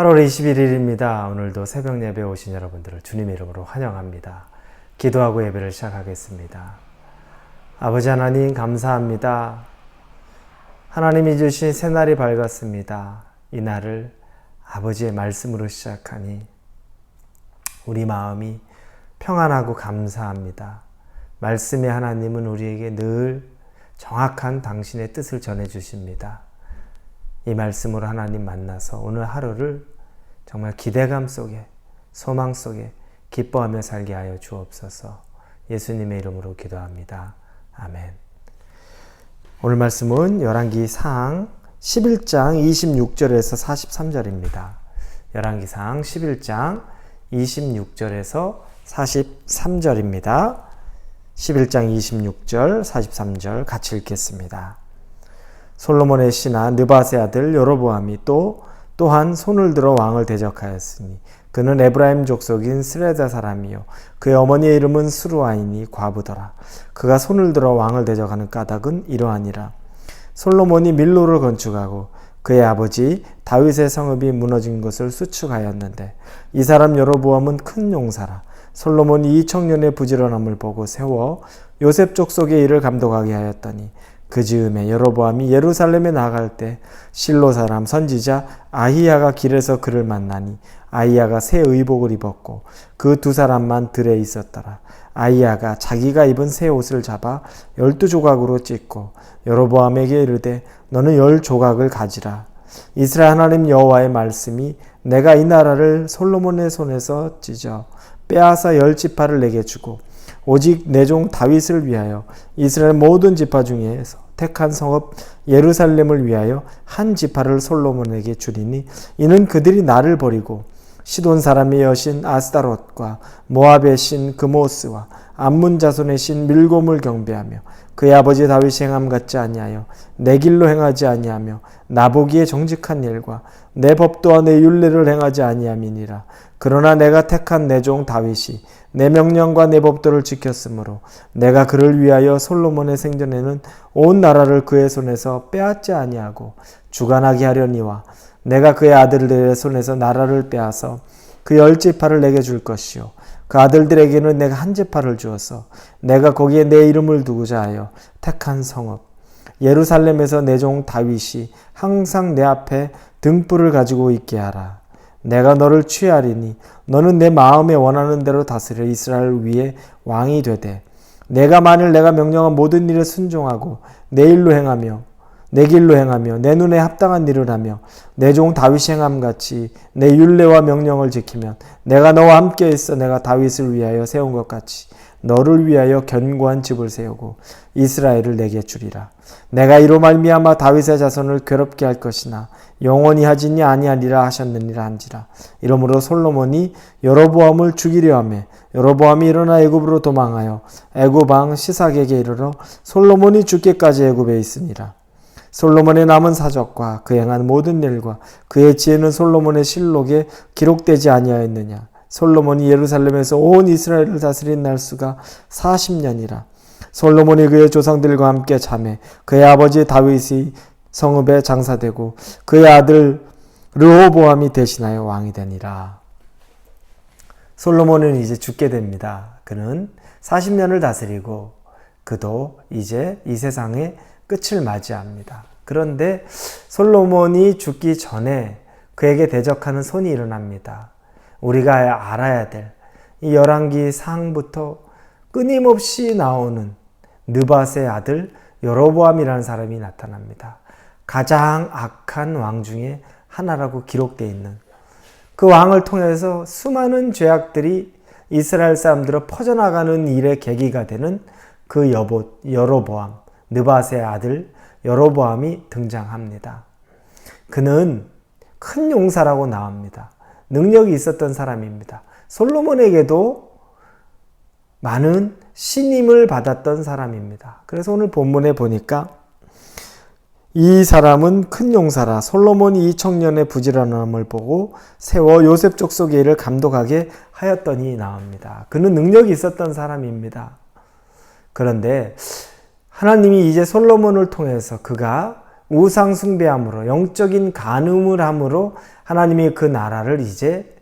8월 21일입니다. 오늘도 새벽 예배 오신 여러분들을 주님의 이름으로 환영합니다. 기도하고 예배를 시작하겠습니다. 아버지 하나님 감사합니다. 하나님이 주신 새날이 밝았습니다. 이 날을 아버지의 말씀으로 시작하니 우리 마음이 평안하고 감사합니다. 말씀의 하나님은 우리에게 늘 정확한 당신의 뜻을 전해 주십니다. 이 말씀으로 하나님 만나서 오늘 하루를 정말 기대감 속에 소망 속에 기뻐하며 살게 하여 주옵소서. 예수님의 이름으로 기도합니다. 아멘. 오늘 말씀은 열왕기 상 11장 26절에서 43절입니다. 열왕기 상 11장 26절에서 43절입니다. 11장 26절, 43절 같이 읽겠습니다. 솔로몬의 신하 느바세 아들 여로보암이 또 또한 손을 들어 왕을 대적하였으니 그는 에브라임 족속인 스레다 사람이요. 그의 어머니의 이름은 수루아이니 과부더라. 그가 손을 들어 왕을 대적하는 까닭은 이러하니라. 솔로몬이 밀로를 건축하고 그의 아버지 다윗의 성읍이 무너진 것을 수축하였는데 이 사람 여로보암은 큰 용사라. 솔로몬이 이 청년의 부지런함을 보고 세워 요셉 족속의 일을 감독하게 하였더니 그 즈음에 여로보암이 예루살렘에 나갈 때 실로 사람 선지자 아히야가 길에서 그를 만나니 아히야가 새 의복을 입었고 그 두 사람만 들에 있었더라. 아히야가 자기가 입은 새 옷을 잡아 열두 조각으로 찢고 여로보암에게 이르되 너는 열 조각을 가지라. 이스라엘 하나님 여호와의 말씀이 내가 이 나라를 솔로몬의 손에서 찢어 빼앗아 열 지파를 내게 주고 오직 내 종 다윗을 위하여 이스라엘 모든 지파 중에서 택한 성읍 예루살렘을 위하여 한 지파를 솔로몬에게 주리니 이는 그들이 나를 버리고 시돈 사람의 여신 아스타롯과 모압의 신 그모스와 암문 자손의 신 밀곰을 경배하며 그의 아버지 다윗이 행함 같지 아니하여 내 길로 행하지 아니하며 나보기에 정직한 일과 내 법도와 내 율례를 행하지 아니함이니라. 그러나 내가 택한 내 종 다윗이 내 명령과 내 법도를 지켰으므로 내가 그를 위하여 솔로몬의 생전에는 온 나라를 그의 손에서 빼앗지 아니하고 주관하게 하려니와 내가 그의 아들들의 손에서 나라를 빼앗아 그 열 지파를 내게 줄 것이요. 그 아들들에게는 내가 한 지파를 주어서 내가 거기에 내 이름을 두고자 하여 택한 성읍 예루살렘에서 내 종 다윗이 항상 내 앞에 등불을 가지고 있게 하라. 내가 너를 취하리니 너는 내 마음에 원하는 대로 다스려 이스라엘 위에 왕이 되되 내가 만일 내가 명령한 모든 일에 순종하고 내 일로 행하며 내 길로 행하며 내 눈에 합당한 일을 하며 내 종 다윗이 행함 같이 내 율례와 명령을 지키면 내가 너와 함께 있어 내가 다윗을 위하여 세운 것 같이 너를 위하여 견고한 집을 세우고 이스라엘을 내게 주리라. 내가 이로 말미암아 다윗의 자손을 괴롭게 할 것이나 영원히 하지니 아니하리라 하셨느니라 한지라. 이러므로 솔로몬이 여로보암을 죽이려 하며 여로보암이 일어나 애굽으로 도망하여 애굽 왕 시삭에게 이르러 솔로몬이 죽기까지 애굽에 있으니라. 솔로몬의 남은 사적과 그 행한 모든 일과 그의 지혜는 솔로몬의 실록에 기록되지 아니하였느냐. 솔로몬이 예루살렘에서 온 이스라엘을 다스린 날수가 40년이라. 솔로몬이 그의 조상들과 함께 잠에 그의 아버지 다윗이 성읍에 장사되고 그의 아들 르호보암이 대신하여 왕이 되니라. 솔로몬은 이제 죽게 됩니다. 그는 40년을 다스리고 그도 이제 이 세상의 끝을 맞이합니다. 그런데 솔로몬이 죽기 전에 그에게 대적하는 손이 일어납니다. 우리가 알아야 될 이 열왕기 상부터 끊임없이 나오는 느밧의 아들 여로보암이라는 사람이 나타납니다. 가장 악한 왕 중에 하나라고 기록되어 있는 그 왕을 통해서 수많은 죄악들이 이스라엘 사람들로 퍼져나가는 일의 계기가 되는 그 여보, 여로보암, 느밧의 아들 여로보암이 등장합니다. 그는 큰 용사라고 나옵니다. 능력이 있었던 사람입니다. 솔로몬에게도 많은 신임을 받았던 사람입니다. 그래서 오늘 본문에 보니까 이 사람은 큰 용사라 솔로몬이 이 청년의 부지런함을 보고 세워 요셉 족속의 일을 감독하게 하였더니 나옵니다. 그는 능력이 있었던 사람입니다. 그런데 하나님이 이제 솔로몬을 통해서 그가 우상 숭배함으로 영적인 간음을 함으로 하나님이 그 나라를 이제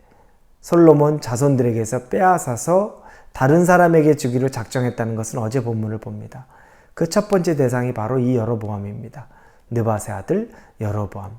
솔로몬 자손들에게서 빼앗아서 다른 사람에게 주기로 작정했다는 것은 어제 본문을 봅니다. 그 첫 번째 대상이 바로 이 여로보암입니다. 느바세 아들 여로보암.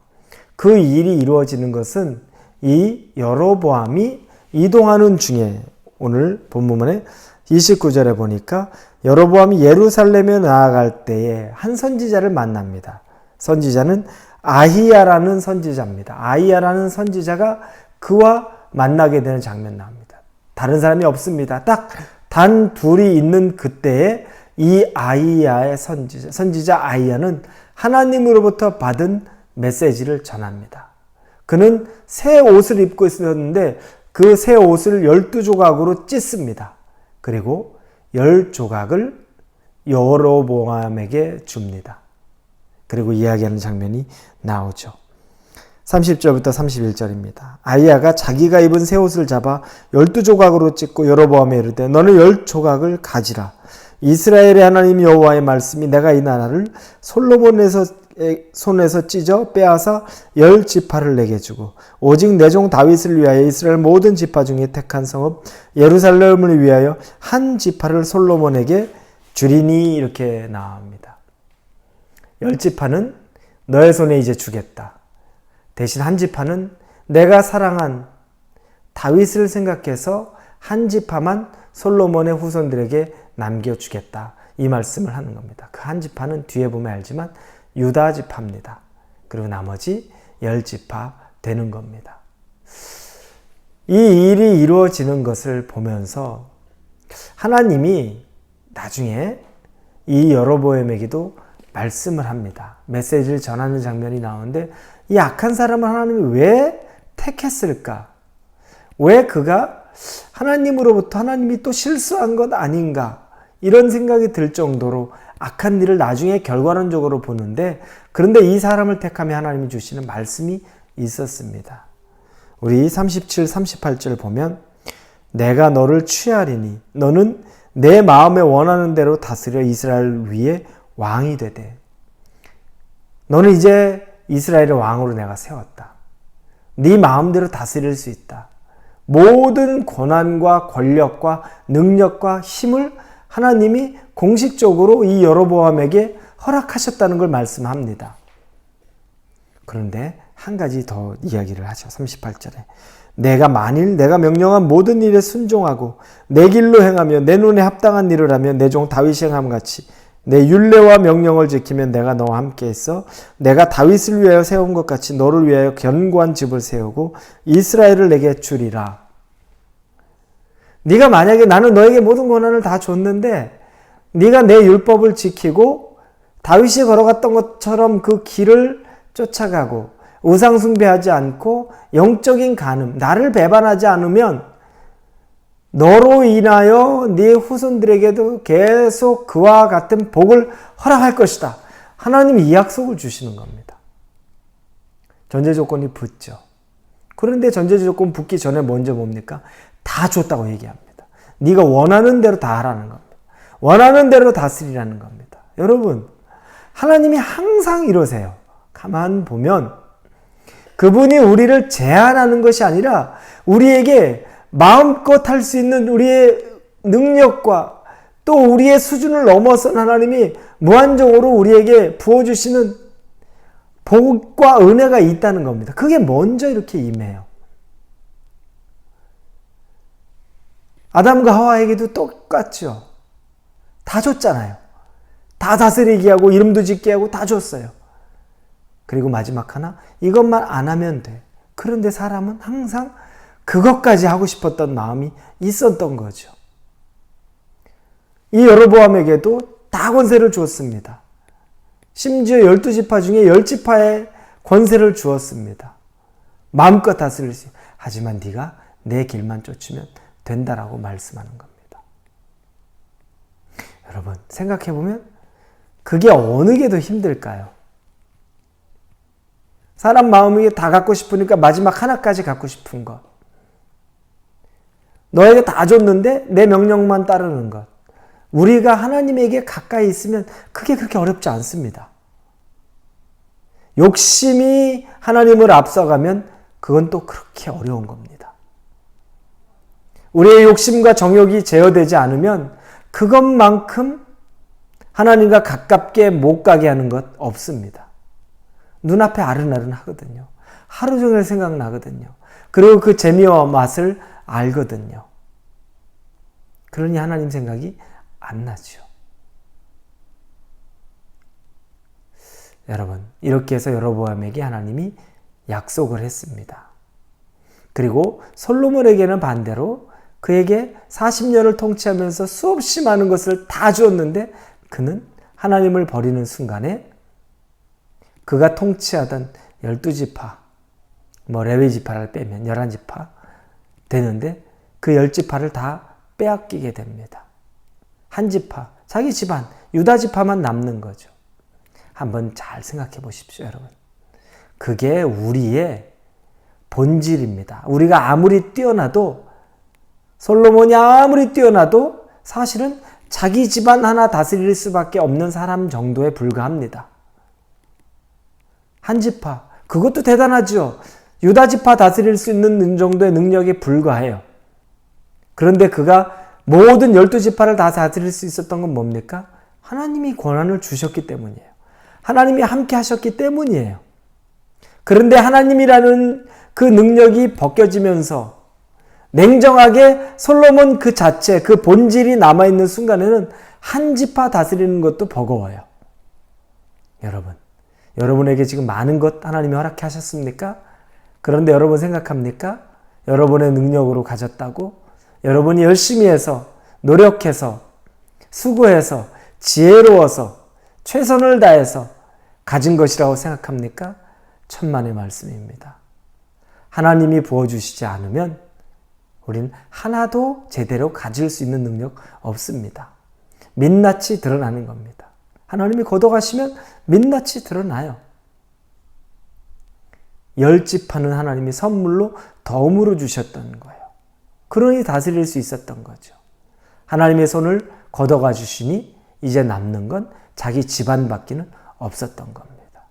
그 일이 이루어지는 것은 이 여로보암이 이동하는 중에 오늘 본문에 29절에 보니까 여로보암이 예루살렘에 나아갈 때에 한 선지자를 만납니다. 선지자는 아히야라는 선지자입니다. 아히야라는 선지자가 그와 만나게 되는 장면 나옵니다. 다른 사람이 없습니다. 딱 단 둘이 있는 그때에 이 아이야의 선지자, 선지자 아이야는 하나님으로부터 받은 메시지를 전합니다. 그는 새 옷을 입고 있었는데 그 새 옷을 열두 조각으로 찢습니다. 그리고 열 조각을 여로보암에게 줍니다. 그리고 이야기하는 장면이 나오죠. 30절부터 31절입니다. 아이야가 자기가 입은 새 옷을 잡아 열두 조각으로 찢고 여로보암에 이르되 너는 열 조각을 가지라. 이스라엘의 하나님 여호와의 말씀이 내가 이 나라를 솔로몬에서 손에서 찢어 빼앗아 열 지파를 내게 주고 오직 내 종 다윗을 위하여 이스라엘 모든 지파 중에 택한 성읍 예루살렘을 위하여 한 지파를 솔로몬에게 주리니 이렇게 나옵니다. 열 지파는 너의 손에 이제 주겠다. 대신 한 지파는 내가 사랑한 다윗을 생각해서 한 지파만 솔로몬의 후손들에게 남겨주겠다. 이 말씀을 하는 겁니다. 그 한 지파는 뒤에 보면 알지만 유다 지파입니다. 그리고 나머지 열 지파 되는 겁니다. 이 일이 이루어지는 것을 보면서 하나님이 나중에 이 여로보엠에게도 말씀을 합니다. 메시지를 전하는 장면이 나오는데 이 악한 사람을 하나님이 왜 택했을까? 왜 그가 하나님으로부터 하나님이 또 실수한 것 아닌가? 이런 생각이 들 정도로 악한 일을 나중에 결과론적으로 보는데 그런데 이 사람을 택하며 하나님이 주시는 말씀이 있었습니다. 우리 37, 38절 보면 내가 너를 취하리니 너는 내 마음에 원하는 대로 다스려 이스라엘 위에 왕이 되되 너는 이제 이스라엘의 왕으로 내가 세웠다. 네 마음대로 다스릴 수 있다. 모든 권한과 권력과 능력과 힘을 하나님이 공식적으로 이 여로보암에게 허락하셨다는 걸 말씀합니다. 그런데 한 가지 더 이야기를 하죠. 38절에. 내가 만일 내가 명령한 모든 일에 순종하고 내 길로 행하며 내 눈에 합당한 일을 하며 내 종 다윗이 행함 같이 내 율례와 명령을 지키면 내가 너와 함께 있어 내가 다윗을 위하여 세운 것 같이 너를 위하여 견고한 집을 세우고 이스라엘을 내게 주리라. 네가 만약에 나는 너에게 모든 권한을 다 줬는데 네가 내 율법을 지키고 다윗이 걸어갔던 것처럼 그 길을 쫓아가고 우상 숭배하지 않고 영적인 간음, 나를 배반하지 않으면 너로 인하여 네 후손들에게도 계속 그와 같은 복을 허락할 것이다. 하나님이 이 약속을 주시는 겁니다. 전제 조건이 붙죠. 그런데 전제 조건 붙기 전에 먼저 뭡니까? 다 줬다고 얘기합니다. 네가 원하는 대로 다 하라는 겁니다. 원하는 대로 다스리라는 겁니다. 여러분, 하나님이 항상 이러세요. 가만 보면 그분이 우리를 제한하는 것이 아니라 우리에게 마음껏 할 수 있는 우리의 능력과 또 우리의 수준을 넘어선 하나님이 무한적으로 우리에게 부어주시는 복과 은혜가 있다는 겁니다. 그게 먼저 이렇게 임해요. 아담과 하와에게도 똑같죠. 다 줬잖아요. 다 다스리게 하고 이름도 짓게 하고 다 줬어요. 그리고 마지막 하나 이것만 안 하면 돼. 그런데 사람은 항상 그것까지 하고 싶었던 마음이 있었던 거죠. 이 여로보암에게도 다 권세를 주었습니다. 심지어 12지파 중에 10지파의 권세를 주었습니다. 마음껏 다스릴 수 하지만 네가 내 길만 쫓으면 된다라고 말씀하는 겁니다. 여러분 생각해 보면 그게 어느 게 더 힘들까요? 사람 마음이 다 갖고 싶으니까 마지막 하나까지 갖고 싶은 것. 너에게 다 줬는데 내 명령만 따르는 것. 우리가 하나님에게 가까이 있으면 그게 그렇게 어렵지 않습니다. 욕심이 하나님을 앞서가면 그건 또 그렇게 어려운 겁니다. 우리의 욕심과 정욕이 제어되지 않으면 그것만큼 하나님과 가깝게 못 가게 하는 것 없습니다. 눈앞에 아른아른 하거든요. 하루 종일 생각나거든요. 그리고 그 재미와 맛을 알거든요. 그러니 하나님 생각이 안 나죠. 여러분, 이렇게 해서 여로보암에게 하나님이 약속을 했습니다. 그리고 솔로몬에게는 반대로 그에게 40년을 통치하면서 수없이 많은 것을 다 주었는데 그는 하나님을 버리는 순간에 그가 통치하던 12지파, 뭐 레위지파를 빼면 11지파 되는데 그 10지파를 다 빼앗기게 됩니다. 한 지파, 자기 집안, 유다 지파만 남는 거죠. 한번 잘 생각해 보십시오, 여러분. 그게 우리의 본질입니다. 우리가 아무리 뛰어나도 솔로몬이 아무리 뛰어나도 사실은 자기 집안 하나 다스릴 수밖에 없는 사람 정도에 불과합니다. 한 지파, 그것도 대단하죠. 유다 지파 다스릴 수 있는 정도의 능력에 불과해요. 그런데 그가 모든 열두 지파를 다 다스릴 수 있었던 건 뭡니까? 하나님이 권한을 주셨기 때문이에요. 하나님이 함께 하셨기 때문이에요. 그런데 하나님이라는 그 능력이 벗겨지면서 냉정하게 솔로몬 그 자체, 그 본질이 남아있는 순간에는 한 지파 다스리는 것도 버거워요. 여러분, 여러분에게 지금 많은 것 하나님이 허락해 하셨습니까? 그런데 여러분 생각합니까? 여러분의 능력으로 가졌다고? 여러분이 열심히 해서, 노력해서, 수고해서, 지혜로워서, 최선을 다해서 가진 것이라고 생각합니까? 천만의 말씀입니다. 하나님이 부어주시지 않으면 우리는 하나도 제대로 가질 수 있는 능력 없습니다. 민낯이 드러나는 겁니다. 하나님이 걷어가시면 민낯이 드러나요. 열집하는 하나님이 선물로 덤으로 주셨던 거예요. 그러니 다스릴 수 있었던 거죠. 하나님의 손을 걷어가 주시니 이제 남는 건 자기 집안밖에는 없었던 겁니다.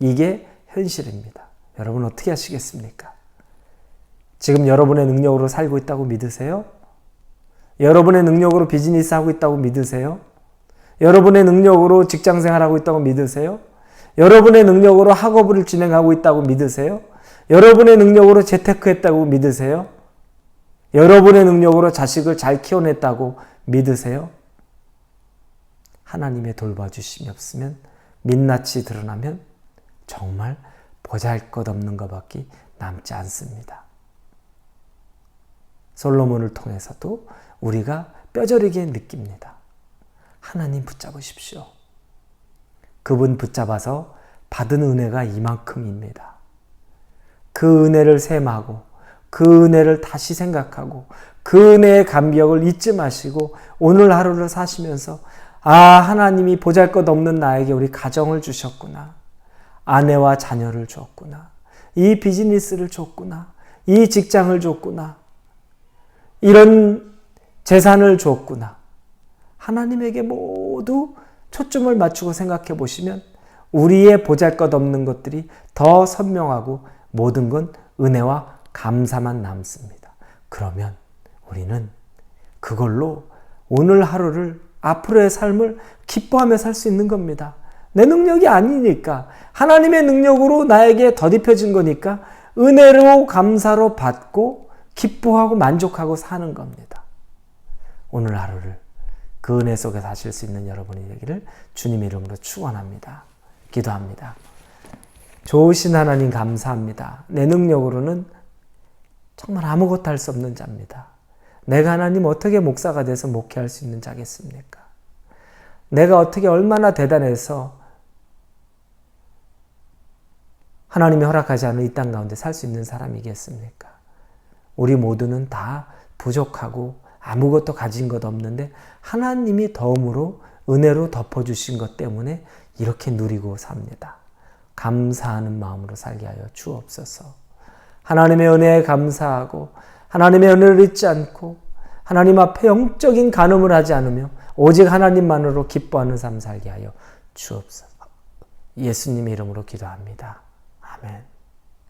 이게 현실입니다. 여러분 어떻게 하시겠습니까? 지금 여러분의 능력으로 살고 있다고 믿으세요? 여러분의 능력으로 비즈니스 하고 있다고 믿으세요? 여러분의 능력으로 직장 생활하고 있다고 믿으세요? 여러분의 능력으로 학업을 진행하고 있다고 믿으세요? 여러분의 능력으로 재테크했다고 믿으세요? 여러분의 능력으로 자식을 잘 키워냈다고 믿으세요? 하나님의 돌봐주심이 없으면 민낯이 드러나면 정말 보잘 것 없는 것밖에 남지 않습니다. 솔로몬을 통해서도 우리가 뼈저리게 느낍니다. 하나님 붙잡으십시오. 그분 붙잡아서 받은 은혜가 이만큼입니다. 그 은혜를 셈하고 그 은혜를 다시 생각하고 그 은혜의 감격을 잊지 마시고 오늘 하루를 사시면서 아, 하나님이 보잘 것 없는 나에게 우리 가정을 주셨구나. 아내와 자녀를 줬구나. 이 비즈니스를 줬구나. 이 직장을 줬구나. 이런 재산을 줬구나. 하나님에게 모두 초점을 맞추고 생각해 보시면 우리의 보잘 것 없는 것들이 더 선명하고 모든 건 은혜와 감사만 남습니다. 그러면 우리는 그걸로 오늘 하루를 앞으로의 삶을 기뻐하며 살 수 있는 겁니다. 내 능력이 아니니까 하나님의 능력으로 나에게 덧입혀진 거니까 은혜로 감사로 받고 기뻐하고 만족하고 사는 겁니다. 오늘 하루를 그 은혜 속에 사실 수 있는 여러분이 되기를 주님 이름으로 축원합니다. 기도합니다. 좋으신 하나님 감사합니다. 내 능력으로는 정말 아무것도 할 수 없는 자입니다. 내가 하나님 어떻게 목사가 돼서 목회할 수 있는 자겠습니까? 내가 어떻게 얼마나 대단해서 하나님이 허락하지 않은 이 땅 가운데 살 수 있는 사람이겠습니까? 우리 모두는 다 부족하고 아무것도 가진 것 없는데 하나님이 덤으로 은혜로 덮어주신 것 때문에 이렇게 누리고 삽니다. 감사하는 마음으로 살게 하여 주옵소서. 하나님의 은혜에 감사하고 하나님의 은혜를 잊지 않고 하나님 앞에 영적인 간음을 하지 않으며 오직 하나님만으로 기뻐하는 삶 살게 하여 주옵소서. 예수님의 이름으로 기도합니다. 아멘.